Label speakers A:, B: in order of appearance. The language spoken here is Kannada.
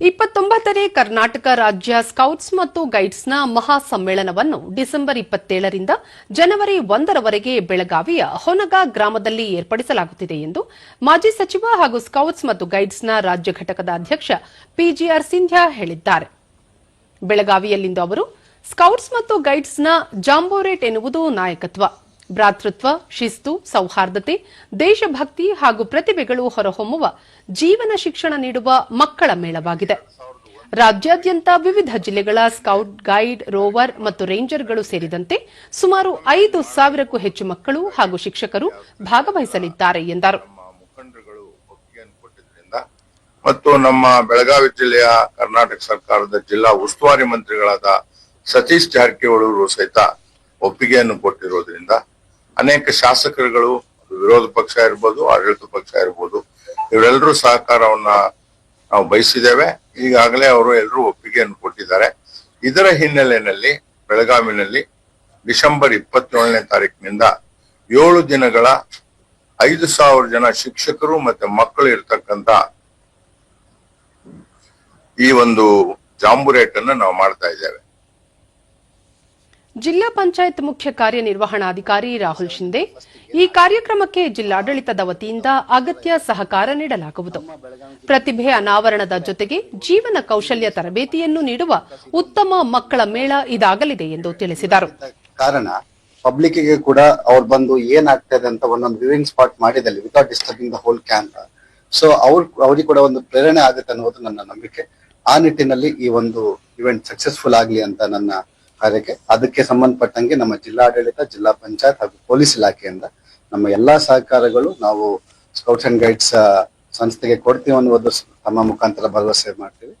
A: ಇಪ್ಪತ್ತೊಂಬತ್ತನೇ ಕರ್ನಾಟಕ ರಾಜ್ಯ ಸ್ಕೌಟ್ಸ್ ಮತ್ತು ಗೈಡ್ಸ್ನ ಮಹಾ ಸಮ್ಮೇಳನವನ್ನು ಡಿಸೆಂಬರ್ ಇಪ್ಪತ್ತೇಳರಿಂದ ಜನವರಿ ಒಂದರವರೆಗೆ ಬೆಳಗಾವಿಯ ಹೊನಗ ಗ್ರಾಮದಲ್ಲಿ ಏರ್ಪಡಿಸಲಾಗುತ್ತಿದೆ ಎಂದು ಮಾಜಿ ಸಚಿವ ಹಾಗೂ ಸ್ಕೌಟ್ಸ್ ಮತ್ತು ಗೈಡ್ಸ್ನ ರಾಜ್ಯ ಘಟಕದ ಅಧ್ಯಕ್ಷ ಪಿಜಿಆರ್ ಸಿಂಧ್ಯಾ ಹೇಳಿದ್ದಾರೆ. ಬೆಳಗಾವಿಯಲ್ಲಿಂದು ಅವರು ಸ್ಕೌಟ್ಸ್ ಮತ್ತು ಗೈಡ್ಸ್ನ ಜಾಂಬೋರೇಟ್ ಎನ್ನುವುದು ನಾಯಕತ್ವ. ಭ್ರಾತೃತ್ವ, ಶಿಸ್ತು, ಸೌಹಾರ್ದತೆ, ದೇಶಭಕ್ತಿ ಹಾಗೂ ಪ್ರತಿಭೆಗಳು ಹೊರಹೊಮ್ಮುವ ಜೀವನ ಶಿಕ್ಷಣ ನೀಡುವ ಮಕ್ಕಳ ಮೇಳವಾಗಿದೆ. ರಾಜ್ಯಾದ್ಯಂತ ವಿವಿಧ ಜಿಲ್ಲೆಗಳ ಸ್ಕೌಟ್, ಗೈಡ್, ರೋವರ್ ಮತ್ತು ರೇಂಜರ್ಗಳು ಸೇರಿದಂತೆ ಸುಮಾರು ಐದು ಸಾವಿರಕ್ಕೂ ಹೆಚ್ಚು ಮಕ್ಕಳು ಹಾಗೂ ಶಿಕ್ಷಕರು ಭಾಗವಹಿಸಲಿದ್ದಾರೆ ಎಂದರು.
B: ಮತ್ತು ನಮ್ಮ ಬೆಳಗಾವಿ ಜಿಲ್ಲೆಯ ಕರ್ನಾಟಕ ಸರ್ಕಾರದ ಜಿಲ್ಲಾ ಉಸ್ತುವಾರಿ ಮಂತ್ರಿಗಳಾದ ಸತೀಶ್ ಜಾರಕಿಹೊಳಿ ಸಹಿತ ಒಪ್ಪಿಗೆಯನ್ನು ಕೊಟ್ಟಿರೋದ್ರಿಂದ ಅನೇಕ ಶಾಸಕರುಗಳು, ವಿರೋಧ ಪಕ್ಷ ಇರ್ಬೋದು, ಆಡಳಿತ ಪಕ್ಷ ಇರ್ಬೋದು, ಇವರೆಲ್ಲರೂ ಸಹಕಾರವನ್ನ ನಾವು ಬಯಸಿದ್ದೇವೆ. ಈಗಾಗಲೇ ಅವರು ಎಲ್ಲರೂ ಒಪ್ಪಿಗೆಯನ್ನು ಕೊಟ್ಟಿದ್ದಾರೆ. ಇದರ ಹಿನ್ನೆಲೆಯಲ್ಲಿ, ಬೆಳಗಾವಿನಲ್ಲಿ ಡಿಸೆಂಬರ್ ಇಪ್ಪತ್ತೇಳನೇ ತಾರೀಕಿನಿಂದ ಏಳು ದಿನಗಳ ಐದು ಸಾವಿರ ಜನ ಶಿಕ್ಷಕರು ಮತ್ತೆ ಮಕ್ಕಳು ಇರ್ತಕ್ಕಂತ ಈ ಒಂದು ಜಾಂಬುರೇಟ್ ಅನ್ನು ನಾವು ಮಾಡ್ತಾ ಇದ್ದೇವೆ.
A: ಜಿಲ್ಲಾ ಪಂಚಾಯತ್ ಮುಖ್ಯ ಕಾರ್ಯನಿರ್ವಹಣಾಧಿಕಾರಿ ರಾಹುಲ್ ಶಿಂದೆ. ಈ ಕಾರ್ಯಕ್ರಮಕ್ಕೆ ಜಿಲ್ಲಾಡಳಿತದ ವತಿಯಿಂದ ಅಗತ್ಯ ಸಹಕಾರ ನೀಡಲಾಗುವುದು. ಪ್ರತಿಭೆ ಅನಾವರಣದ ಜೊತೆಗೆ ಜೀವನ ಕೌಶಲ್ಯ ತರಬೇತಿಯನ್ನು ನೀಡುವ ಉತ್ತಮ ಮಕ್ಕಳ ಮೇಳ ಇದಾಗಲಿದೆ ಎಂದು ತಿಳಿಸಿದರು.
C: ಕಾರಣ ಪಬ್ಲಿಕ್ಗೆ ಕೂಡ ಅವ್ರು ಬಂದು ಏನಾಗ್ತದೆ ಅಂತ ಒಂದೊಂದು ವ್ಯೂವಿಂಗ್ ಸ್ಪಾಟ್ ಮಾಡಿದಲ್ಲಿ without disturbing the whole camp so ಅವ್ರ, ಅವ್ರಿಗೆ ಕೂಡ ಒಂದು ಪ್ರೇರಣೆ ಆಗುತ್ತೆ ಅನ್ನೋದು ನನ್ನ ನಂಬಿಕೆ. ಆ ನಿಟ್ಟಿನಲ್ಲಿ ಈ ಒಂದು ಇವೆಂಟ್ ಸಕ್ಸಸ್ಫುಲ್ ಆಗ್ಲಿ ಅಂತ ನನ್ನ ಕಾರ್ಯಕ್ಕೆ ಅದಕ್ಕೆ ಸಂಬಂಧಪಟ್ಟಂಗೆ ನಮ್ಮ ಜಿಲ್ಲಾಡಳಿತ, ಜಿಲ್ಲಾ ಪಂಚಾಯತ್ ಹಾಗೂ ಪೊಲೀಸ್ ಇಲಾಖೆಯಿಂದ ನಮ್ಮ ಎಲ್ಲಾ ಸಹಕಾರಗಳು ನಾವು ಸ್ಕೌಟ್ಸ್ ಅಂಡ್ ಗೈಡ್ಸ್ ಸಂಸ್ಥೆಗೆ ಕೊಡ್ತೀವಿ ಅನ್ನುವುದು ತಮ್ಮ ಮುಖಾಂತರ ಭರವಸೆ ಮಾಡ್ತೀವಿ.